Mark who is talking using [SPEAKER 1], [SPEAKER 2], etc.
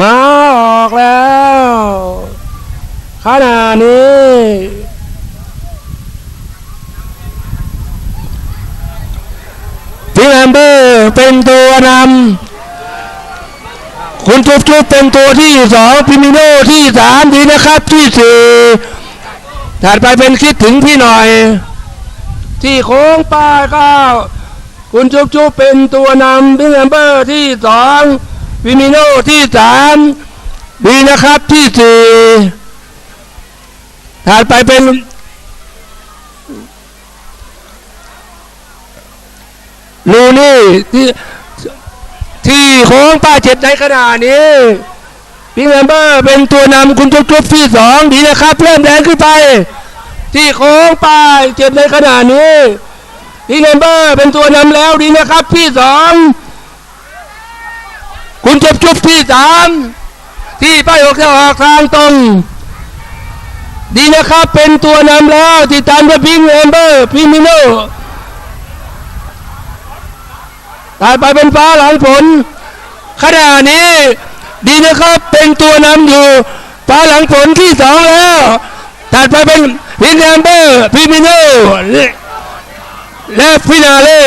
[SPEAKER 1] มาออกแล้วขณะนี้ พี่แอมเบอร์เป็นตัวนำคุณจุ๊บจุ๊บเป็นตัวที่สองพิมิโนที่สามดีนะครับที่สี่ถัดไปเป็นคิดถึงพี่หน่อย ที่โค้งป้ายเก้าคุณจุ๊บจุ๊บเป็นตัวนำพี่แอมเบอร์ที่สอง พิมิโนที่สามดีนะครับที่สี่ถัดไปเป็น ลูนี่ที่ที่โค้งป้ายเจ็ดในขณะนี้พี่แมมเบอร์เป็นตัวนำคุณจุ๊บจุ๊บที่สองดีนะครับ เริ่มแดงขึ้นไป ที่โค้งป้ายเจ็ดในขณะนี้พี่แมมเบอร์เป็นตัวนำแล้วดีนะครับที่สอง คุณจุ๊บจุบที่สามที่ป้ายออกจะออกทางตรง ดีนะครับเป็นตัวนำแล้วที่ตามด้วยพิงแอมเบอร์พิมิโนตายไปเป็นฟ้าหลังผลขณะนี้ดีนะครับเป็นตัวนำอยู่ฟ้าหลังผลที่สองแล้วถัดไปเป็นพิงแอมเบอร์พิมิโนและและฟินาเล่